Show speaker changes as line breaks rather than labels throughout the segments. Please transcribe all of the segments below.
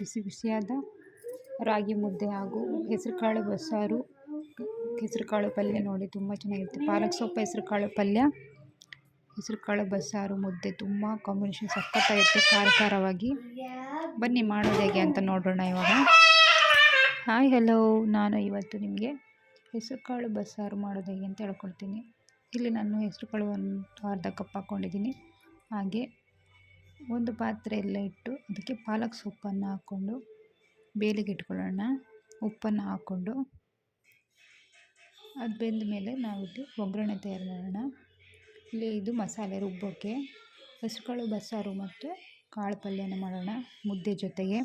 ಬಿಸಿ ಬಿಸಿಯಾದ ರಾಗಿ ಮುದ್ದೆ ಹಾಗೂ ಹೆಸರುಕಾಳು ಬಸ್ಸಾರು, ಹೆಸರುಕಾಳು ಪಲ್ಯ ನೋಡಿ ತುಂಬ ಚೆನ್ನಾಗಿರುತ್ತೆ. ಪಾಲಕ್ ಸೊಪ್ಪು, ಹೆಸರುಕಾಳು ಪಲ್ಯ, ಹೆಸರುಕಾಳು ಬಸ್ಸಾರು ಮುದ್ದೆ ತುಂಬ ಕಾಂಬಿನೇಷನ್ ಸಖತ್ತಾಗಿರುತ್ತೆ ಖಾರ ಖಾರವಾಗಿ ಬನ್ನಿ ಮಾಡೋದು ಹೇಗೆ ಅಂತ ನೋಡೋಣ ಇವಾಗ. ಹಾಯ್ ಹಲೋ ನಾನು ಇವತ್ತು ನಿಮಗೆ ಹೆಸರುಕಾಳು ಬಸ್ಸಾರು ಮಾಡೋದು ಹೇಗೆ ಅಂತ ಹೇಳ್ಕೊಡ್ತೀನಿ. ಇಲ್ಲಿ ನಾನು ಹೆಸರುಕಾಳು ಒಂದು ಅರ್ಧ ಕಪ್ ಹಾಕ್ಕೊಂಡಿದ್ದೀನಿ. ಹಾಗೆ ಒಂದು ಪಾತ್ರೆಯಲ್ಲಿ ಇಟ್ಟು ಅದಕ್ಕೆ ಪಾಲಕ್ ಸೊಪ್ಪನ್ನು ಹಾಕ್ಕೊಂಡು ಬೇಲಿಗೆ ಇಟ್ಕೊಳ್ಳೋಣ. ಉಪ್ಪನ್ನು ಹಾಕ್ಕೊಂಡು ಅದು ಬೆಂದ ಮೇಲೆ ನಾವು ಇಲ್ಲಿ ಒಗ್ಗರಣೆ ತಯಾರು ಮಾಡೋಣ. ಇಲ್ಲಿ ಇದು ಮಸಾಲೆ ರುಬ್ಬೋಕ್ಕೆ ಹೆಸರುಕಾಳು ಬಸ್ಸಾರು ಮತ್ತು ಕಾಳು ಪಲ್ಯನ ಮಾಡೋಣ ಮುದ್ದೆ ಜೊತೆಗೆ.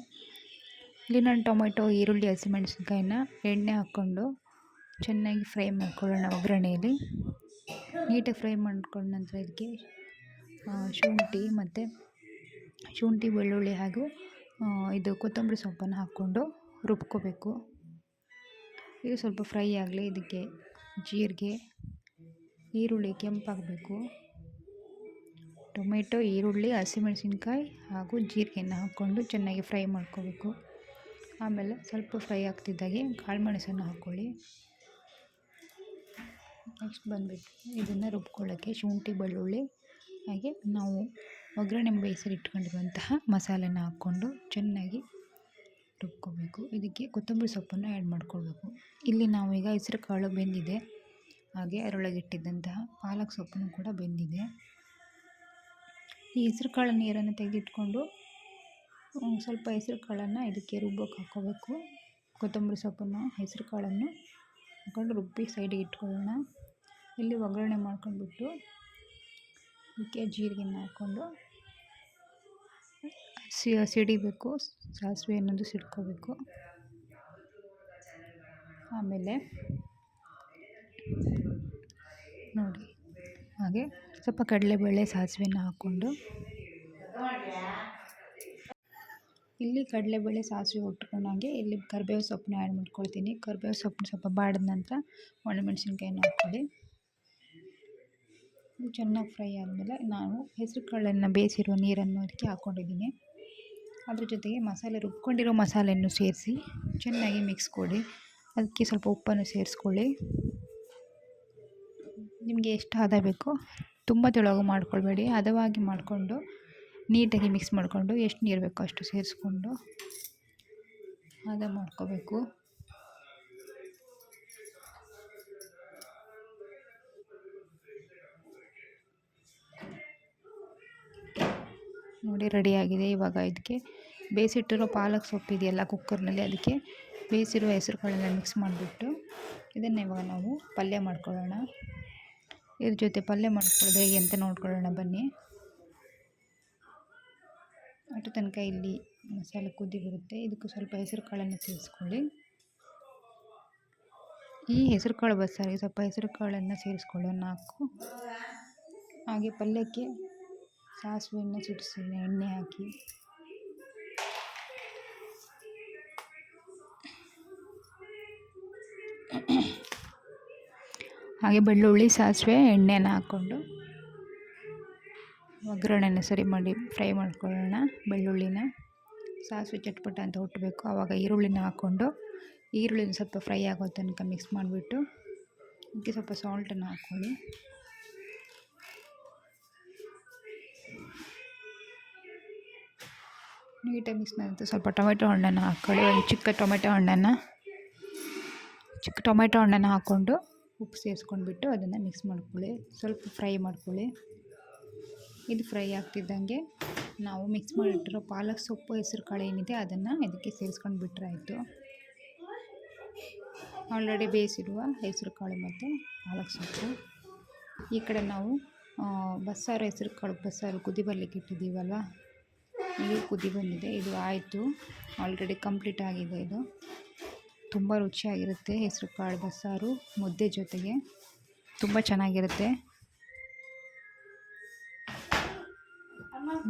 ಇಲ್ಲಿ ನಾನು ಟೊಮೆಟೊ, ಈರುಳ್ಳಿ, ಹಸಿಮೆಣಸಿನ್ಕಾಯಿನ ಎಣ್ಣೆ ಹಾಕ್ಕೊಂಡು ಚೆನ್ನಾಗಿ ಫ್ರೈ ಮಾಡ್ಕೊಳ್ಳೋಣ ಒಗ್ಗರಣೆಯಲ್ಲಿ. ನೀಟಾಗಿ ಫ್ರೈ ಮಾಡ್ಕೊಂಡ ನಂತರ ಇದಕ್ಕೆ ಶುಂಠಿ ಮತ್ತು ಶುಂಠಿ ಬೆಳ್ಳುಳ್ಳಿ ಹಾಗೂ ಇದು ಕೊತ್ತಂಬರಿ ಸೊಪ್ಪನ್ನು ಹಾಕ್ಕೊಂಡು ರುಬ್ಕೋಬೇಕು. ಇದು ಸ್ವಲ್ಪ ಫ್ರೈ ಆಗಲಿ, ಇದಕ್ಕೆ ಜೀರಿಗೆ, ಈರುಳ್ಳಿ ಕೆಂಪಾಗಬೇಕು ಟೊಮೆಟೊ, ಈರುಳ್ಳಿ, ಹಸಿಮೆಣಸಿನ್ಕಾಯಿ ಹಾಗೂ ಜೀರಿಗೆಯನ್ನು ಹಾಕ್ಕೊಂಡು ಚೆನ್ನಾಗಿ ಫ್ರೈ ಮಾಡ್ಕೋಬೇಕು. ಆಮೇಲೆ ಸ್ವಲ್ಪ ಫ್ರೈ ಆಗ್ತಿದ್ದಾಗೆ ಕಾಳು ಮೆಣಸನ್ನು ಹಾಕ್ಕೊಳ್ಳಿ. ನೆಕ್ಸ್ಟ್ ಬಂದುಬಿಟ್ಟು ಇದನ್ನು ರುಬ್ಕೊಳ್ಳೋಕ್ಕೆ ಶುಂಠಿ, ಬೆಳ್ಳುಳ್ಳಿ ಹಾಗೆ ನಾವು ಒಗ್ಗರಣೆ ಬೇಯಿಸಿ ಇಟ್ಕೊಂಡಿರುವಂತಹ ಮಸಾಲೆನ ಹಾಕ್ಕೊಂಡು ಚೆನ್ನಾಗಿ ರುಬ್ಕೋಬೇಕು. ಇದಕ್ಕೆ ಕೊತ್ತಂಬರಿ ಸೊಪ್ಪನ್ನು ಆ್ಯಡ್ ಮಾಡ್ಕೊಳ್ಬೇಕು. ಇಲ್ಲಿ ನಾವು ಈಗ ಹೆಸರು ಕಾಳು ಬೆಂದಿದೆ. ಹಾಗೆ ಅದರೊಳಗಿಟ್ಟಿದ್ದಂತಹ ಪಾಲಕ್ ಸೊಪ್ಪನ್ನು ಕೂಡ ಬೆಂದಿದೆ. ಈ ಹೆಸರು ಕಾಳು ನೀರನ್ನು ತೆಗೆದಿಟ್ಕೊಂಡು ಸ್ವಲ್ಪ ಹೆಸರು ಕಾಳನ್ನು ಇದಕ್ಕೆ ರುಬ್ಬೋಕೆ ಹಾಕ್ಕೋಬೇಕು. ಕೊತ್ತಂಬರಿ ಸೊಪ್ಪನ್ನು, ಹೆಸರು ಕಾಳನ್ನು ಹಾಕ್ಕೊಂಡು ರುಬ್ಬಿ ಸೈಡಿಗೆ ಇಟ್ಕೊಳ್ಳೋಣ. ಇಲ್ಲಿ ಒಗ್ಗರಣೆ ಮಾಡ್ಕೊಂಡ್ಬಿಟ್ಟು ಅದಕ್ಕೆ ಜೀರಿಗೆನ ಹಾಕ್ಕೊಂಡು ಸಿ, ಸಿಡಿಬೇಕು ಸಾಸಿವೆ ಅನ್ನೋದು ಸಿಡ್ಕೋಬೇಕು. ಆಮೇಲೆ ನೋಡಿ, ಹಾಗೆ ಸ್ವಲ್ಪ ಕಡಲೆಬೇಳೆ ಸಾಸಿವೆನ ಹಾಕ್ಕೊಂಡು. ಇಲ್ಲಿ ಕಡಲೆಬೇಳೆ, ಸಾಸಿವೆ ಹಾಗೆ ಇಲ್ಲಿ ಕರಿಬೇವು ಸೊಪ್ಪನ್ನ ಆ್ಯಡ್ ಮಾಡ್ಕೊಳ್ತೀನಿ. ಕರಿಬೇವು ಸೊಪ್ಪನ್ನ ಸ್ವಲ್ಪ ಬಾಡಿದ ನಂತರ ಒಣಮೆಣ್ಸಿನ್ಕಾಯಿನ ಹಾಕ್ಕೊಳ್ಳಿ. ಚೆನ್ನಾಗಿ ಫ್ರೈ ಆದಮೇಲೆ ನಾನು ಹೆಸರು ಕಾಳನ್ನು ಬೇಯಿಸಿರುವ ನೀರನ್ನು ಅದಕ್ಕೆ ಹಾಕ್ಕೊಂಡಿದ್ದೀನಿ. ಅದ್ರ ಜೊತೆಗೆ ಮಸಾಲೆ, ರುಬ್ಕೊಂಡಿರೋ ಮಸಾಲೆಯನ್ನು ಸೇರಿಸಿ ಚೆನ್ನಾಗಿ ಮಿಕ್ಸ್ ಕೊಡಿ ಅದಕ್ಕೆ ಸ್ವಲ್ಪ ಉಪ್ಪನ್ನು ಸೇರಿಸ್ಕೊಳ್ಳಿ. ನಿಮಗೆ ಎಷ್ಟು ಹದ ಬೇಕೋ ತುಂಬ ತೆಳುವಾಗ ಮಾಡ್ಕೊಳ್ಬೇಡಿ. ಹದವಾಗಿ ಮಾಡಿಕೊಂಡು ನೀಟಾಗಿ ಮಿಕ್ಸ್ ಮಾಡಿಕೊಂಡು ಎಷ್ಟು ನೀರು ಬೇಕೋ ಅಷ್ಟು ಸೇರಿಸ್ಕೊಂಡು ಹದ ಮಾಡ್ಕೋಬೇಕು. ನೋಡಿ ರೆಡಿಯಾಗಿದೆ ಇವಾಗ ಇದಕ್ಕೆ. ಬೇಯಿಸಿಟ್ಟಿರೋ ಪಾಲಕ್ ಸೊಪ್ಪು ಇದೆಯಲ್ಲ ಕುಕ್ಕರ್ನಲ್ಲಿ ಅದಕ್ಕೆ ಬೇಯಿಸಿರೋ ಹೆಸರುಗಳೆಲ್ಲ ಮಿಕ್ಸ್ ಮಾಡಿಬಿಟ್ಟು ಇದನ್ನು ಇವಾಗ ನಾವು ಪಲ್ಯ ಮಾಡ್ಕೊಳ್ಳೋಣ. ಇದ್ರ ಜೊತೆ ಪಲ್ಯ ಮಾಡ್ಕೊಳ್ಳೋದು ಹೇಗೆ ಅಂತ ನೋಡ್ಕೊಳ್ಳೋಣ ಬನ್ನಿ. ಅಷ್ಟು ತನಕ ಇಲ್ಲಿ ಮಸಾಲೆ ಕುದಿ ಬರುತ್ತೆ. ಇದಕ್ಕೂ ಸ್ವಲ್ಪ ಹೆಸರು ಕಾಳನ್ನು ಸೇರಿಸ್ಕೊಳ್ಳಿ. ಈ ಹೆಸರು ಕಾಳು ಬಸ್ಸಾರಿಗೆ ಸ್ವಲ್ಪ ಹೆಸರು ಕಾಳನ್ನು ಸೇರಿಸ್ಕೊಳ್ಳೋ ನಾಲ್ಕು. ಹಾಗೆ ಪಲ್ಯಕ್ಕೆ ಸಾಸಿವೆಯನ್ನು ಸಿಡಿಸಿ ಎಣ್ಣೆ ಹಾಕಿ. ಹಾಗೆ ಬೆಳ್ಳುಳ್ಳಿ, ಸಾಸಿವೆ, ಎಣ್ಣೆನ ಹಾಕ್ಕೊಂಡು ಒಗ್ಗರಣೆನ ಸರಿ ಮಾಡಿ ಫ್ರೈ ಮಾಡ್ಕೊಳ್ಳೋಣ. ಬೆಳ್ಳುಳ್ಳಿನ ಸಾಸಿವೆ ಚಟ್ಪಟ ಅಂತ ಹುಟ್ಟಬೇಕು. ಆವಾಗ ಈರುಳ್ಳಿನ ಹಾಕ್ಕೊಂಡು ಈರುಳ್ಳಿನ ಸ್ವಲ್ಪ ಫ್ರೈ ಆಗೋ ತನಕ ಮಿಕ್ಸ್ ಮಾಡಿಬಿಟ್ಟು ಅದಕ್ಕೆ ಸ್ವಲ್ಪ ಸಾಲ್ಟನ್ನು ಹಾಕ್ಕೊಳ್ಳಿ. ನೀಟಾಗಿ ಮಿಕ್ಸ್ ಮಾಡಿದ ಸ್ವಲ್ಪ ಟೊಮೆಟೊ ಹಣ್ಣನ್ನು ಹಾಕ್ಕೊಳ್ಳಿ. ಒಂದು ಚಿಕ್ಕ ಟೊಮೆಟೊ ಹಣ್ಣನ್ನು ಟೊಮೆಟೊ ಹಣ್ಣನ್ನು ಹಾಕ್ಕೊಂಡು ಉಪ್ಪು ಸೇರಿಸ್ಕೊಂಡ್ಬಿಟ್ಟು ಅದನ್ನು ಮಿಕ್ಸ್ ಮಾಡ್ಕೊಳ್ಳಿ. ಸ್ವಲ್ಪ ಫ್ರೈ ಮಾಡ್ಕೊಳ್ಳಿ. ಇದು ಫ್ರೈ ಆಗ್ತಿದ್ದಂಗೆ ನಾವು ಮಿಕ್ಸ್ ಮಾಡಿಟ್ಟಿರೋ ಪಾಲಕ್ ಸೊಪ್ಪು ಹೆಸರು ಕಾಳು ಏನಿದೆ ಅದನ್ನು ಇದಕ್ಕೆ ಸೇರಿಸ್ಕೊಂಡು ಬಿಟ್ಟರೆ ಆಯಿತು. ಆಲ್ರೆಡಿ ಬೇಯಿಸಿರುವ ಹೆಸರು ಕಾಳು ಮತ್ತು ಪಾಲಕ್ ಸೊಪ್ಪು. ಈ ಕಡೆ ನಾವು ಬಸ್ಸಾರು ಹೆಸರು ಕಾಳು ಬಸ್ಸಾರು ಕುದಿ ಬರಲಿಕ್ಕೆ ಇಟ್ಟಿದ್ದೀವಲ್ವ? ಇದು ಕುದಿ ಬಂದಿದೆ. ಇದು ಆಯಿತು. ಆಲ್ರೆಡಿ ಕಂಪ್ಲೀಟ್ ಆಗಿದೆ ಇದು. ತುಂಬ ರುಚಿಯಾಗಿರುತ್ತೆ ಹೆಸರು ಕಾಳು ಬಸ್ಸಾರು ಮುದ್ದೆ ಜೊತೆಗೆ. ತುಂಬ ಚೆನ್ನಾಗಿರುತ್ತೆ.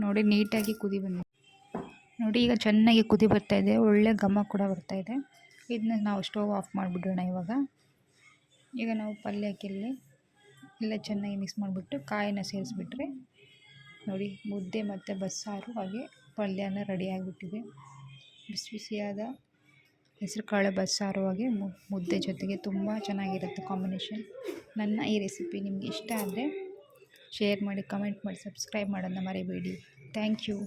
ನೋಡಿ, ನೀಟಾಗಿ ಕುದಿ ಬಂದಿದೆ. ನೋಡಿ, ಈಗ ಚೆನ್ನಾಗಿ ಕುದಿ ಬರ್ತಾ ಇದೆ. ಒಳ್ಳೆ ಘಮ ಕೂಡ ಬರ್ತಾ ಇದೆ. ಇದನ್ನ ನಾವು ಸ್ಟವ್ ಆಫ್ ಮಾಡಿಬಿಡೋಣ ಇವಾಗ. ಈಗ ನಾವು ಪಲ್ಯಕ್ಕೆಲ್ಲಿ ಎಲ್ಲ ಚೆನ್ನಾಗಿ ಮಿಕ್ಸ್ ಮಾಡಿಬಿಟ್ಟು ಕಾಯಿನ ಸೇರಿಸ್ಬಿಟ್ರೆ, ನೋಡಿ, ಮುದ್ದೆ ಮತ್ತು ಬಸ್ಸಾರು ಹಾಗೆ ಪಲ್ಯನ ರೆಡಿ ಆಗಿಬಿಟ್ಟಿದೆ. ಬಿಸಿ ಬಿಸಿಯಾದ ಹೆಸರು ಕಾಳು ಬಸ್ಸಾರು ಹಾಗೆ ಮುದ್ದೆ ಜೊತೆಗೆ ತುಂಬ ಚೆನ್ನಾಗಿರುತ್ತೆ ಕಾಂಬಿನೇಷನ್. ನನ್ನ ಈ ರೆಸಿಪಿ ನಿಮಗೆ ಇಷ್ಟ ಆದರೆ, ಶೇರ್ ಮಾಡಿ, ಕಮೆಂಟ್ ಮಾಡಿ, ಸಬ್ಸ್ಕ್ರೈಬ್ ಮಾಡೋದನ್ನ ಮರಿಬೇಡಿ. Thank you.